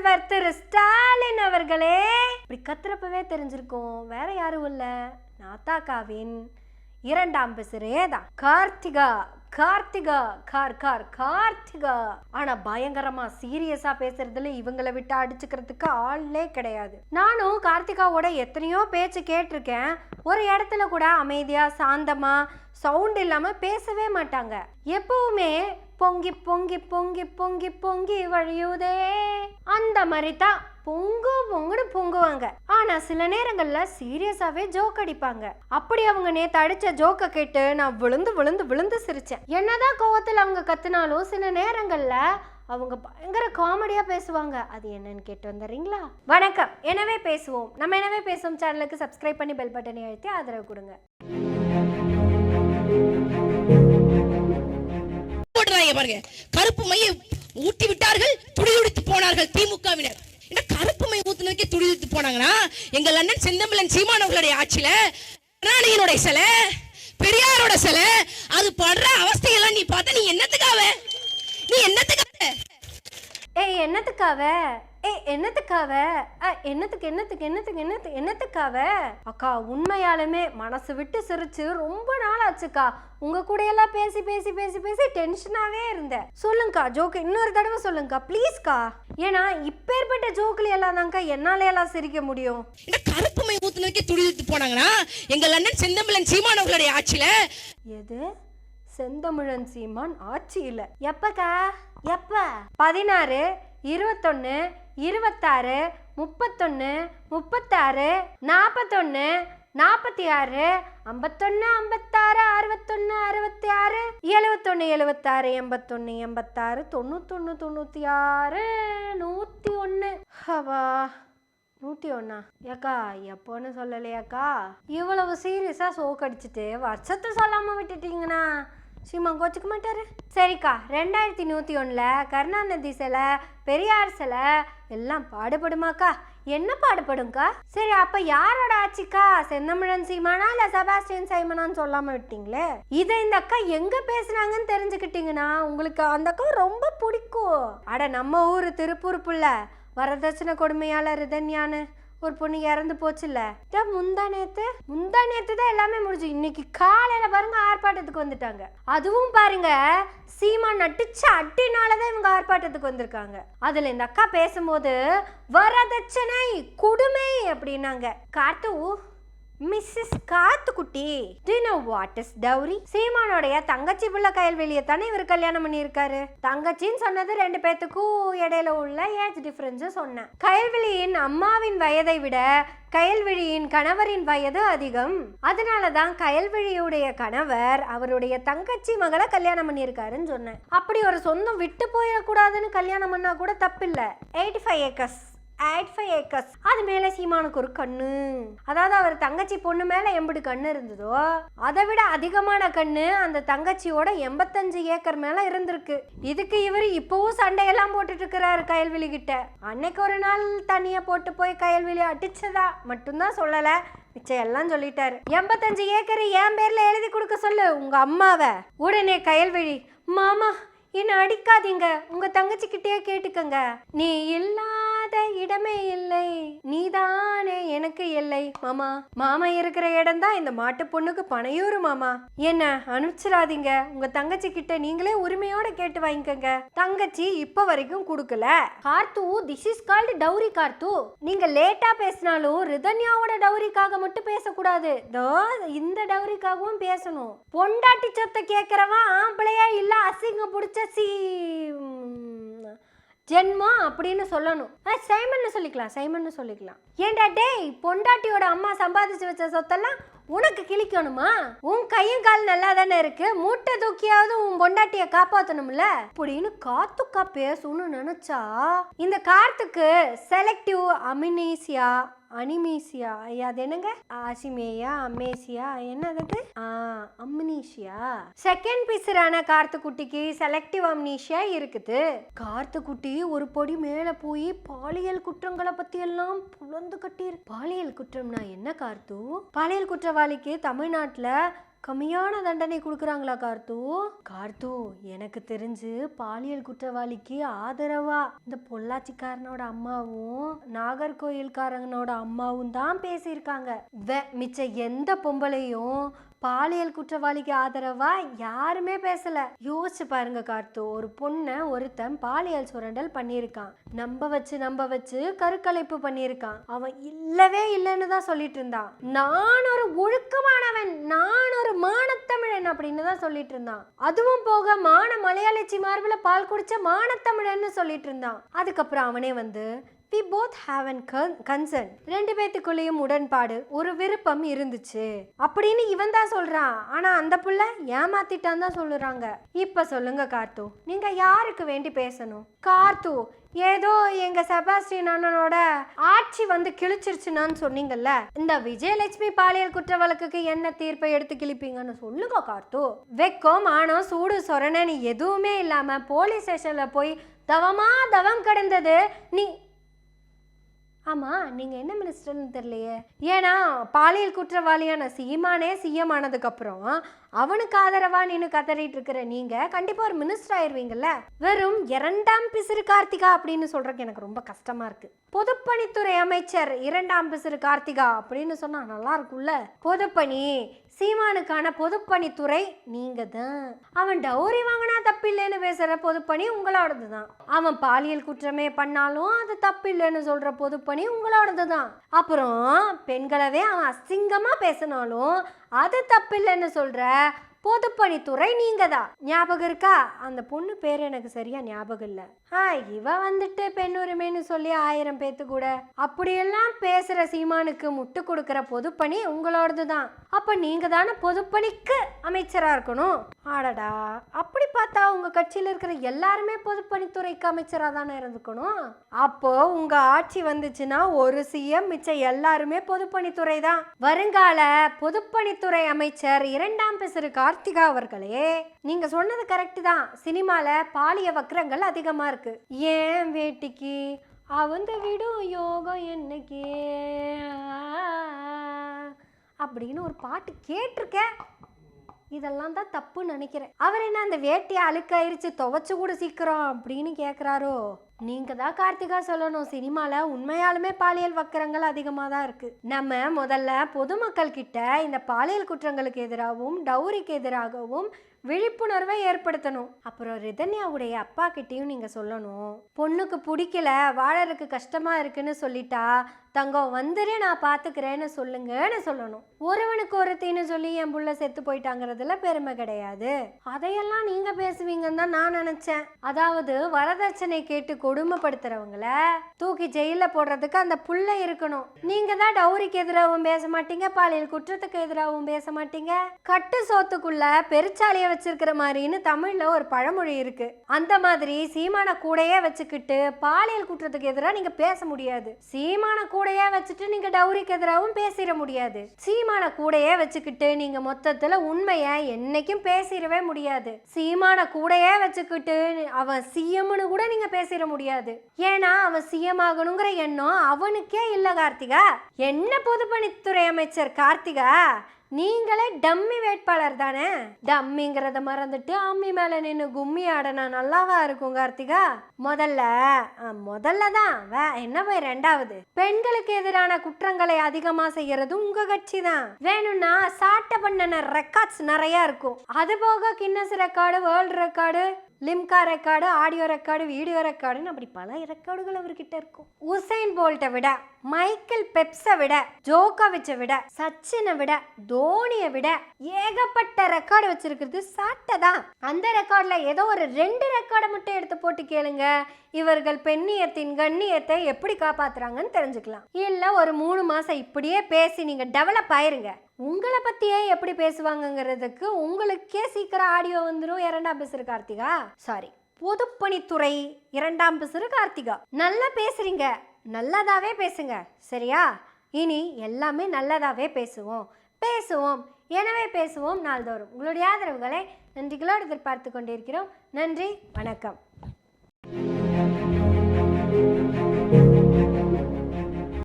முதல்வர் திரு ஸ்டாலின் அவர்களே. இப்படி கத்துறப்பவே தெரிஞ்சிருக்கும். வேற யாரும் இல்ல. நாத்தாக்காவின் இரண்டாம் பிசிறே தான் கார்த்திகா கார்த்திகா கார் கார் கார்த்திகா. ஆனா பயங்கரமா சீரியஸா பேசுறதுல இவங்களை விட்டு அடிச்சுக்கிறதுக்கு ஆளே கிடையாது. நானும் கார்த்திகாவோட எத்தனையோ பேச்சு கேட்டிருக்கேன். ஒரு இடத்துல கூட அமைதியா சாந்தமா சவுண்ட் இல்லாம பேசவே மாட்டாங்க. எப்பவுமே பொங்கி பொங்கி பொங்கி பொங்கி பொங்கி வழியுதே. அந்த மாதிரி தான் பொங்கு பொங்குன்னு பொங்குவாங்க. ஆனா சில நேரங்கள்ல சீரியஸாவே ஜோக் அடிப்பாங்க. அப்படி அவங்க நேத்து அடிச்ச ஜோக்க கேட்டு நான் விழுந்து விழுந்து விழுந்து சிரிச்சேன். என்னதான் கோவத்துல அவங்க கத்துனாலும் சில நேரங்கள்ல அவங்க பயங்கர காமெடியா பேசுவாங்க. அது என்னன்னு கேட்டு வந்துடுறீங்களா? வணக்கம். எனவே பேசுவோம். நம்ம எனவே பேசுவோம்? சேனலுக்கு சப்ஸ்கிரைப் பண்ணி பெல் பட்டனை அழுத்தி ஆதரவு கொடுங்க. போடுறாங்க பாருங்க. கருப்பு மையை ஊட்டி விட்டார்கள் துடிதுடித்து போனார்கள் திமுகவினர். என்ன கருப்பு மை ஊத்துனதுக்கே துடிதுடித்து போனாங்கன்னா எங்கள் அண்ணன் செந்தமிழன் சீமான் அவர்களுடைய ஆட்சியில கருணாநிதியினுடைய சிலை பெரியாரோட சிலை அது படுற அவஸ்தையெல்லாம் நீ பார்த்த நீ என்னத்துக்காவ நீ என்னத்துக்காக? ஏய் என்னத்துக்காவ என்னத்துக்காவ? என்னத்துக்கு என்னத்துக்கு என்னத்துக்கு என்னத்துக்கு என்னத்துக்காவ? அக்கா உண்மையாலுமே மனசு விட்டு சிரிச்சு ரொம்ப நாள் ஆச்சுக்கா உங்க கூட எல்லாம் பேசி பேசி பேசி பேசி டென்ஷனாவே இருந்தேன். சொல்லுங்கக்கா ஜோக்கு இன்னொரு தடவை சொல்லுங்கக்கா ப்ளீஸ்க்கா ஏன்னா இப்பேற்பட்ட ஜோக்குல எல்லாம் தான்க்கா என்னால எல்லாம் சிரிக்க முடியும். என்ன கருப்பு மை ஊத்துனதுக்கே துடிதுடித்து போனாங்கன்னா எங்கள் அண்ணன் செந்தமிழன் சீமான் அவர்களுடைய ஆட்சியில? எது? செந்தமிழன் சீமான் ஆட்சியில் எப்பக்கா? எப்ப? பதினாறு இருபத்தொன்னு இருபத்தாறு முப்பத்தொன்னு முப்பத்தாறு நாற்பத்தொன்னு நாற்பத்தி ஆறு ஐம்பத்தொன்னு ஐம்பத்தாறு அறுபத்தொன்னு அறுபத்தி ஆறு எழுபத்தொன்று எழுபத்தாறு எண்பத்தொன்னு எண்பத்தாறு தொண்ணூத்தொன்னு தொண்ணூற்றி ஆறு நூற்றி ஒன்று ஹவா நூற்றி ஒண்ணா ஏக்கா எப்போன்னு சொல்லலையாக்கா? இவ்வளவு சீரியஸாக சோக்கடிச்சிட்டு வருஷத்தை சொல்லாமல் விட்டுட்டீங்கண்ணா. சீமா கோச்சுக்க மாட்டாரு? சரிக்கா ரெண்டாயிரத்தி நூற்றி ஒன்றில் கருணாநிதி சிலை பெரியார் சிலை எல்லாம் பாடுபடுமாக்கா? என்ன பாடுபடும்க்கா? சரி அப்போ யாரோட ஆட்சிக்கா? செந்தமிழன் சீமானா இல்லை செபாஸ்டியன் சைமனான்னு சொல்லாமல் விட்டீங்களே? இதை இந்த அக்கா எங்கே பேசுனாங்கன்னு தெரிஞ்சுக்கிட்டீங்கன்னா உங்களுக்கு அந்த அக்கா ரொம்ப பிடிக்கும். அட நம்ம ஊர் திருப்பூர் புள்ள. வரதட்சணை கொடுமையால் ரிதன்யான்னு ஒரு பொண்ணு இறந்து போச்சுல்ல. முந்தா நேத்து? முந்தா நேத்து தான் எல்லாமே முடிஞ்சு. இன்னைக்கு காலையில பாருங்க ஆர்ப்பாட்டத்துக்கு வந்துட்டாங்க. அதுவும் பாருங்க சீமா நட்டுச்ச அட்டினாலதான் இவங்க ஆர்ப்பாட்டத்துக்கு வந்திருக்காங்க. அதுல இந்த அக்கா பேசும்போது வரதட்சணை கொடுமை அப்படின்னாங்க. காட்டு Mrs காத்துக்குட்டி do know what is dowry சீமானோடைய தங்கச்சி புள்ள கயல்வெளியை தானே இவர் கல்யாணம் பண்ணியிருக்காரு. தங்கச்சின்னு சொன்னது ரெண்டு பேத்துக்கும் இடையில உள்ள ஏஜ் டிஃபரன்ஸ் சொன்னேன். கயல்வெளியின் அம்மாவின் வயதை விட கயல்விழியின் கணவரின் வயது அதிகம். அதனால தான் கயல்விழியுடைய கணவர் அவருடைய தங்கச்சி மகளை கல்யாணம் பண்ணியிருக்காருன்னு சொன்னேன். அப்படி ஒரு சொந்தம் விட்டு போயிடக்கூடாதுன்னு கல்யாணம் பண்ணா கூட தப்பில்லை. Eighty five acres add five acres அது மேலே சீமானுக்கு ஒரு கண்ணு. அதாவது அவர் தங்கச்சி பொண்ணு மேலே எம்பது கண்ணு இருந்ததோ அதை விட அதிகமான கண்ணு அந்த தங்கச்சியோட எண்பத்தஞ்சு ஏக்கர் மேலே இருந்திருக்கு. இதுக்கு இவர் இப்போவும் சண்டையெல்லாம் போட்டுட்டு இருக்கிறாரு கயல்விழி கிட்ட. அன்னைக்கு ஒரு நாள் தண்ணியை போட்டு போய் கயல்விழி அடிச்சதா? மட்டும்தான் சொல்லலை. மிச்சம் எல்லாம் சொல்லிட்டாரு. எண்பத்தஞ்சு ஏக்கர் என் பேர்ல எழுதி கொடுக்க சொல்லு உங்க அம்மாவை. உடனே கயல்விழி மாமா என்ன அடிக்காதீங்க. உங்க தங்கச்சி கிட்டேயே கேட்டுக்கங்க. நீ இல்லாத இடமே இல்லை. நீதானே எனக்கு இல்லை மாமா மாமா இருக்கிற இடம் தான் இந்த மாட்டு பொண்ணுக்கு பனையூரு மாமா. என்ன அனுப்பிச்சிடாதீங்க. உங்க தங்கச்சி கிட்ட நீங்களே உரிமையோட கேட்டு வாங்கிக்கங்க. தங்கச்சி இப்ப வரைக்கும் கொடுக்கல. Karthu this is called dowry Karthu. நீங்க லேட்டா பேசினாலும் ரிதன்யாவோட டவுரிக்காக மட்டும் பேசக்கூடாது. இந்த டவுரிக்காகவும் பேசணும். பொண்டாட்டி சொத்தை கேட்கறவன் ஆம்பளையா இல்ல அசிங்கம் பிடிச்ச சீ ஜென்மம் அப்படின்னு சொல்லணும். ஆ, சைமன்னு சொல்லிக்கலாம் சைமன்னு சொல்லிக்கலாம். ஏன்டா டேய் பொண்டாட்டியோட அம்மா சம்பாதிச்சு வச்ச சொத்தெல்லாம் உனக்கு கிழிக்கணுமா? உன் கையும் கால் நல்லா தானே இருக்கு? மூட்டை தூக்கியாவது உன் பொண்டாட்டிய காப்பாத்தணும்ல? அப்படின்னு காத்துக்கா பேசணும்னு நினைச்சா இந்த கார்த்துக்கு செலக்டிவ் அமினீசியா அனிமீசியா ஐயா அது என்னங்க? ஆசிமேயா அமேசியா என்னது அம்னீஷியா செகண்ட் பிசரான கார்த்துக்குட்டிக்கு செலக்டிவ் அம்னீஷியா இருக்குது. கார்த்துக்குட்டி ஒரு பொடி மேல போய் பாலியல் குற்றங்களை பத்தி எல்லாம் புலந்து கட்டியிருக்கு பாலியல் குற்றம்னா என்ன கார்த்து? பாலியல் குற்றவாளிக்கு தமிழ்நாட்டில் கம்மியான தண்டனை கொடுக்குறாங்களா கார்த்து? கார்த்து எனக்கு தெரிஞ்சு பாலியல் குற்றவாளிக்கு ஆதரவா? இந்த பொள்ளாச்சிக்காரனோட அம்மாவும் நாகர்கோயில்காரனோட அம்மாவும் தான் பேசியிருக்காங்க. மிச்ச எந்த பொம்பளையும் பாலியல் குற்றவாளிக்கு ஆதரவா? யாருமே பேசல. யோசிச்சு பாருங்க கார்த்து ஒரு பொண்ணை ஒருத்தன் பாலியல் சுரண்டல் பண்ணியிருக்கான். நம்ப வச்சு நம்ப வச்சு கருக்கலைப்பு பண்ணியிருக்கான். அவன் இல்லவே இல்லைன்னு தான் சொல்லிட்டு இருந்தான். நான் ஒரு ஒழுக்கமானவன் நான் ஒரு மானத்தமிழன் அப்படின்னு தான் சொல்லிட்டு இருந்தான். அதுவும் போக மான மலையாளச்சி மார்பில் பால் குடிச்ச மானத்தமிழன்னு சொல்லிட்டு இருந்தான். அதுக்கப்புறம் அவனே வந்து we both have an concern ரெண்டு பேத்துக்குள்ளேயும் உடன்பாடு ஒரு விருப்பம் இருந்துச்சு. அப்படின்னு இவன் தான் சொல்றான். ஆனா அந்த புள்ள ஏமாத்திட்டான் தான் சொல்லுறாங்க இப்ப சொல்லுங்க கார்த்து. நீங்க யாருக்கு வேண்டி பேசணும்? கார்த்து ஏதோ எங்க செபாஸ்டியன் அண்ணனோட ஆட்சி வந்து கிழிச்சிருச்சுனான்னு சொன்னீங்கல்ல? இந்த விஜயலட்சுமி பாலியல் குற்ற வழக்குக்கு என்ன தீர்ப்பை எடுத்து கிழிப்பீங்கன்னு சொல்லுங்க கார்த்து. வெக்கம் ஆணம் சூடு சொரணன்னு எதுவுமே இல்லாம போலீஸ் ஸ்டேஷன்ல போய் தவமா தவம் கிடந்தது நீ ஆமாம் நீங்கள் என்ன மினிஸ்டர்னு தெரியலையே. ஏன்னா பாலியல் குற்றவாளியான சீமானே சிஎம் ஆனதுக்கப்புறம் அவனுக்கு ஆதரவாக நின்று கதறிட்டு இருக்கிற நீங்கள் கண்டிப்பாக ஒரு மினிஸ்டர் ஆயிடுவீங்கள்ல வெறும் இரண்டாம் பிசிறு கார்த்திகா அப்படின்னு சொல்கிறதுக்கு எனக்கு ரொம்ப கஷ்டமா இருக்குது பொதுப்பணித்துறை அமைச்சர் இரண்டாம் பிசிறு கார்த்திகா அப்படின்னு சொன்னால் நல்லா இருக்கும்ல. பொதுப்பணி சீமானுக்கான பொதுப்பணித்துறை நீங்கள் தான் அவன் டௌரி வாங்கினா தப்பில்லைன்னு பேசுகிற பொதுப்பணி உங்களோடது தான் அவன் பாலியல் குற்றமே பண்ணாலும் அது தப்பில்லைன்னு சொல்கிற பொதுப்பணி உங்களோடது தான் அப்புறம் பெண்களவே அவன் அசிங்கமாக பேசினாலும் அது தப்பில்லைன்னு சொல்கிற பொதுப்பணித்துறை நீங்கள் தான் ஞாபகம் இருக்கா? அந்த பொண்ணு பேர் எனக்கு சரியாக ஞாபகம் இல்லை. ஆ இவ வந்துட்டு பெண் உரிமைன்னு சொல்லி ஆயிரம் பேத்து கூட. அப்படியெல்லாம் பேசுற சீமானுக்கு முட்டு கொடுக்கிற பொதுப்பணி உங்களோடது தான் அப்ப நீங்க தானே பொதுப்பணிக்கு அமைச்சரா இருக்கணும்? ஆடடா அப்படி பார்த்தா உங்க கட்சியில இருக்கிற எல்லாருமே பொதுப்பணித்துறைக்கு அமைச்சரா தானே இருந்துக்கணும்? அப்போ உங்க ஆட்சி வந்துச்சுன்னா ஒரு சிஎம் மிச்சம் எல்லாருமே பொதுப்பணித்துறை தான் வருங்கால பொதுப்பணித்துறை அமைச்சர் இரண்டாம் பிசிறு கார்த்திகா அவர்களே நீங்க சொன்னது கரெக்ட் தான். சினிமால பாலிய வக்ரங்கள் அதிகமா இருக்கு. ஏன் வேட்டிக்கு? அவந்த விடும் யோகம் என்னைக்கு? அப்படின்னு ஒரு பாட்டு கேட்டிருக்கேன். இதெல்லாம் தான் தப்புன்னு நினைக்கிறேன். அவர் என்ன அந்த வேட்டியை அழுக்காயிருச்சு துவைச்சு கூட சீக்கிரம் அப்படின்னு கேட்குறாரோ நீங்க தான் கார்த்திகா சொல்லணும். சினிமால உண்மையாலுமே பாலியல் வக்கரங்கள் அதிகமாக தான் இருக்கு. நம்ம முதல்ல பொதுமக்கள் கிட்ட இந்த பாலியல் குற்றங்களுக்கு எதிராகவும் டௌரிக்கு எதிராகவும் விழிப்புணர்வை ஏற்படுத்தணும். அப்புறம் ரிதன்யாவுடைய அப்பா கிட்டேயும் நீங்க சொல்லணும். பொண்ணுக்கு பிடிக்கல வாழறதுக்கு கஷ்டமா இருக்குன்னு சொல்லிட்டா தங்கம் வந்துரு நான் பார்த்துக்கிறேன்னு சொல்லுங்கன்னு சொல்லணும். ஒருவனுக்கு ஒருத்தின்னு சொல்லி என் புள்ள செத்து போயிட்டாங்கிறதுல பெருமை கிடையாது. அதையெல்லாம் நீங்க பேசுவீங்கன்னு தான் நான் நினைச்சேன். அதாவது வரதட்சணை கேட்டு கொடுமைப்படுத்துறவங்கள தூக்கி ஜெயில போடுறதுக்கு அந்த புள்ள இருக்கணும். நீங்க தான் டௌரிக்கு எதிராகவும் பேச மாட்டீங்க பாலியல் குற்றத்துக்கு எதிராகவும் பேச மாட்டீங்க. கட்டு சோத்துக்குள்ள பெருச்சாலிய வச்சிருக்கிற மாதிரின்னு தமிழ்ல ஒரு பழமொழி இருக்கு. அந்த மாதிரி சீமான கூடையே வச்சுக்கிட்டு பாலியல் குற்றத்துக்கு எதிராக நீங்க பேச முடியாது. சீமான கூடையே வச்சுட்டு நீங்கள் டவுரிக்கு எதிராகவும் பேசிட முடியாது. சீமான கூடையே வச்சுக்கிட்டு நீங்கள் மொத்தத்தில் உண்மையை என்னைக்கும் பேசிடவே முடியாது. சீமான கூடையே வச்சுக்கிட்டு அவன் சிஎம்னு கூட நீங்கள் பேசிட முடியாது. ஏன்னா அவன் சிஎம் ஆகணுங்கிற எண்ணம் அவனுக்கே இல்லை கார்த்திகா. என்ன பொதுப்பணித்துறை அமைச்சர் கார்த்திகா? நீங்களே டம்மி வேட்பாளர் தானே? டம்மிங்கிறத மறந்துட்டு அம்மி மேல நின்று கும்மி ஆடனா நல்லாவா இருக்கும் கார்த்திகா? முதல்ல ஆ, முதல்ல தான். வே என்ன போய் ரெண்டாவது? பெண்களுக்கு எதிரான குற்றங்களை அதிகமா செய்யறது உங்க கட்சி தான். வேணும்னா சாட்டை பண்ணன ரெக்கார்ட்ஸ் நிறைய இருக்கும். அது போக Guinness record world record Limca record audio record video ரெக்கார்டுன்னு அப்படி பல ரெக்கார்டுகள் அவர்கிட்ட இருக்கும். உசைன் போல்ட்டை விட மைக்கேல் பெப்ஸை விட ஜோகோவிச்சை விட சச்சினை விட தோனியை விட ஏகப்பட்ட ரெக்கார்டு வச்சிருக்கிறது சாட்டை தான். அந்த ரெக்கார்டில் ஏதோ ஒரு ரெண்டு ரெக்கார்டை மட்டும் எடுத்து போட்டு கேளுங்க. இவர்கள் பெண்ணியத்தின் கண்ணியத்தை எப்படி காப்பாத்துறாங்கன்னு தெரிஞ்சுக்கலாம். இல்லை ஒரு மூணு மாதம் இப்படியே பேசி நீங்கள் டெவலப் ஆயிருங்க. உங்களை பற்றியே எப்படி பேசுவாங்கங்கிறதுக்கு உங்களுக்கே சீக்கிரம் ஆடியோ வந்துடும் இரண்டாம் பிசிறு கார்த்திகா. சாரி பொதுப்பணித்துறை இரண்டாம் பிசிறு கார்த்திகா. நல்லா பேசுறீங்க. நல்லதாவே பேசுங்க. சரியா? இனி எல்லாமே நல்லதாவே பேசுவோம். பேசுவோம். எனவே பேசுவோம் நாள்தோறும். உங்களுடைய ஆதரவுகளை நன்றிகளோடு எதிர்பார்த்து கொண்டிருக்கிறோம். நன்றி. வணக்கம்.